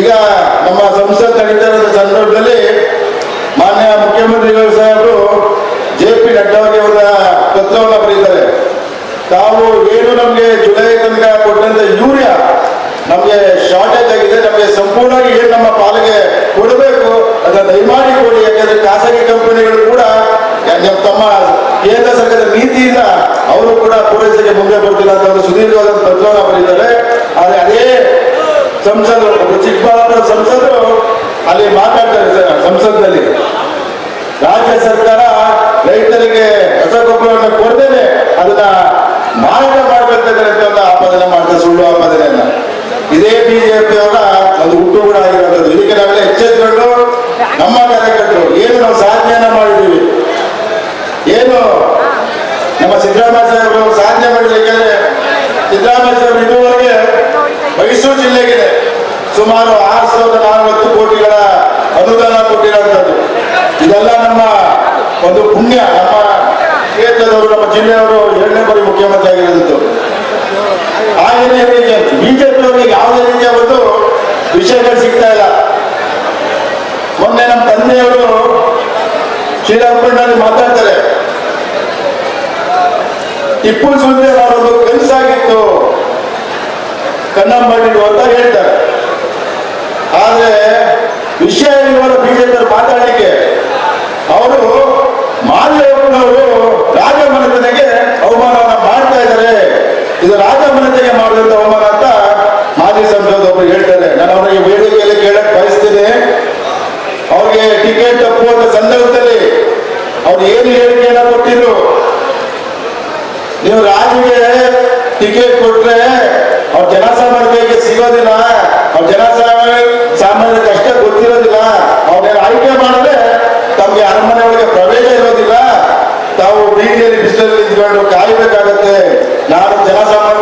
ಈಗ ನಮ್ಮ ಸಂಸತ್ ನಡೀತಾ ಸಂದರ್ಭದಲ್ಲಿ ಮಾನ್ಯ ಮುಖ್ಯಮಂತ್ರಿಗಳು ಸಾಹೇಬರು ಜೆ ಪಿ ನಡ್ಡಾ ಅವರ ಪತ್ರವನ್ನು ಬರೀತಾರೆ ತಾವು ಏನು ನಮಗೆ ಜುಲೈ ತನಕ ಕೊಟ್ಟಂತ ಯೂರಿಯಾ ನಮಗೆ ಶಾರ್ಟೇಜ್ ಆಗಿದೆ, ನಮಗೆ ಸಂಪೂರ್ಣವಾಗಿ ಏನು ನಮ್ಮ ಪಾಲಿಗೆ ಕೊಡಬೇಕು, ಅದನ್ನ ದಯಮಾಡಿ ಕೊಡಿ, ಯಾಕಂದ್ರೆ ಖಾಸಗಿ ಕಂಪನಿಗಳು ಕೂಡ ತಮ್ಮ ಕೇಂದ್ರ ಸರ್ಕಾರದ ನೀತಿಯಿಂದ ಅವರು ಕೂಡ ಪೊಲೀಸರಿಗೆ ಮುಂದೆ ಬರುತ್ತಿಲ್ಲ ಅಂತ ಒಂದು ಸುದೀರ್ಘವಾದ ಪತ್ರವನ್ನು ಬರೀತಾರೆ ಆದರೆ ಅದೇ ಸಂಸದರು ಒಬ್ಬ ಚಿಕ್ಕಬಳ್ಳಾಪುರ ಸಂಸದರು ಅಲ್ಲಿ ಮಾತಾಡ್ತಾರೆ ಸರ್ ಸಂಸತ್ನಲ್ಲಿ ರಾಜ್ಯ ಸರ್ಕಾರ ರೈತರಿಗೆ ರಸಗೊಬ್ಬರವನ್ನು ಕೊಡ್ತೇನೆ ಅದನ್ನ ಮಾರಾಟ ಮಾಡ್ಬೇಕಾದ್ರೆ ಅಂತ ಆಪಾದನೆ ಮಾಡ್ತಾರೆ, ಸುಳ್ಳು ಆಪಾದನೆಯನ್ನ ಇದೇ ಬಿಜೆಪಿ ಅವರ ಒಂದು ಹುಟ್ಟುಗೂಡ ಆಗಿರೋದು ಇದಕ್ಕೆ ನಾವೆಲ್ಲ ಎಚ್ಚೆತ್ಕೊಂಡು ನಮ್ಮ ಕಾರ್ಯಕರ್ತರು, ಏನು ನಾವು ಸಾಧನೆಯನ್ನ ಮಾಡಿದ್ದೀವಿ? ಏನು? ನಮ್ಮ ಸಿದ್ದರಾಮಯ್ಯ ಸಾಧನೆ ಮಾಡಿದ್ರೆ ಸಿದ್ದರಾಮಯ್ಯ ಇದುವರೆಗೆ ಮೈಸೂರು ಜಿಲ್ಲೆಗೆ ಸುಮಾರು ಆರು ಸಾವಿರದ ನಾಲ್ವತ್ತು ಕೋಟಿಗಳ ಅನುದಾನ ಕೊಟ್ಟಿರುವಂತದ್ದು ಇದೆಲ್ಲ ನಮ್ಮ ಒಂದು ಪುಣ್ಯ, ನಮ್ಮ ಕ್ಷೇತ್ರದವರು, ನಮ್ಮ ಜಿಲ್ಲೆಯವರು ಎರಡನೇ ಬಾರಿ ಮುಖ್ಯಮಂತ್ರಿ ಆಗಿರೋದು ಬಿಜೆಪಿ ಅವರಿಗೆ ಯಾವುದೇ ರೀತಿಯ ಒಂದು ವಿಷಯಗಳು ಸಿಗ್ತಾ ಇಲ್ಲ. ಮೊನ್ನೆ ನಮ್ಮ ತಂದೆಯವರು ಶ್ರೀರಂಗಪಟ್ಟಣದಲ್ಲಿ ಮಾತಾಡ್ತಾರೆ. ಟಿಪ್ಪು ಸುಲ್ತಾನ್ ಅವರೊಂದು ಕನಸಾಗಿತ್ತು ಕನ್ನಂಬಳ್ಳಿ ಅಂತ ಹೇಳ್ತಾರೆ. ವಿಷಯ ಇರುವರ ಬಿಜೆಪಿ ಮಾತಾಡಲಿಕ್ಕೆ. ಅವರು ಮಾಲ್ಯಪ್ಪನವರು ರಾಜಮನೆತನೆಗೆ ಅವಮಾನವನ್ನ ಮಾಡ್ತಾ ಇದ್ದಾರೆ. ಇದು ರಾಜಮನೆತನೆಗೆ ಮಾಡಿದಂತ ಅವಮಾನ ಅಂತ ಮಾಜಿ ಸಂಸದ ಒಬ್ಬರು ಹೇಳ್ತಾರೆ ನಾನು ಅವರಿಗೆ ವೇದಿಕೆಯಲ್ಲಿ ಕೇಳಕ್ ಬಯಸ್ತೀನಿ ಅವ್ರಿಗೆ ಟಿಕೆಟ್ ತಪ್ಪುವಂತ ಸಂದರ್ಭದಲ್ಲಿ ಅವ್ರು ಏನು ಹೇಳಿಕೆಯನ್ನ ಕೊಟ್ಟಿದ್ರು? ನೀವು ರಾಜಿಗೆ ಟಿಕೆಟ್ ಕೊಟ್ರೆ ಅವ್ರ ಜನಸಾಮಾನ್ಯರಿಗೆ ಸಿಗೋದಿಲ್ಲ. ಅವ್ರ ಜನಸಾಮಾನ್ಯ ಸಾಮಾನ್ಯ ನಿಂತ್ಕೊಂಡು ಕಾಯಬೇಕಾಗತ್ತೆ ನಾನು ಜನಸಾಮಾನ್ಯ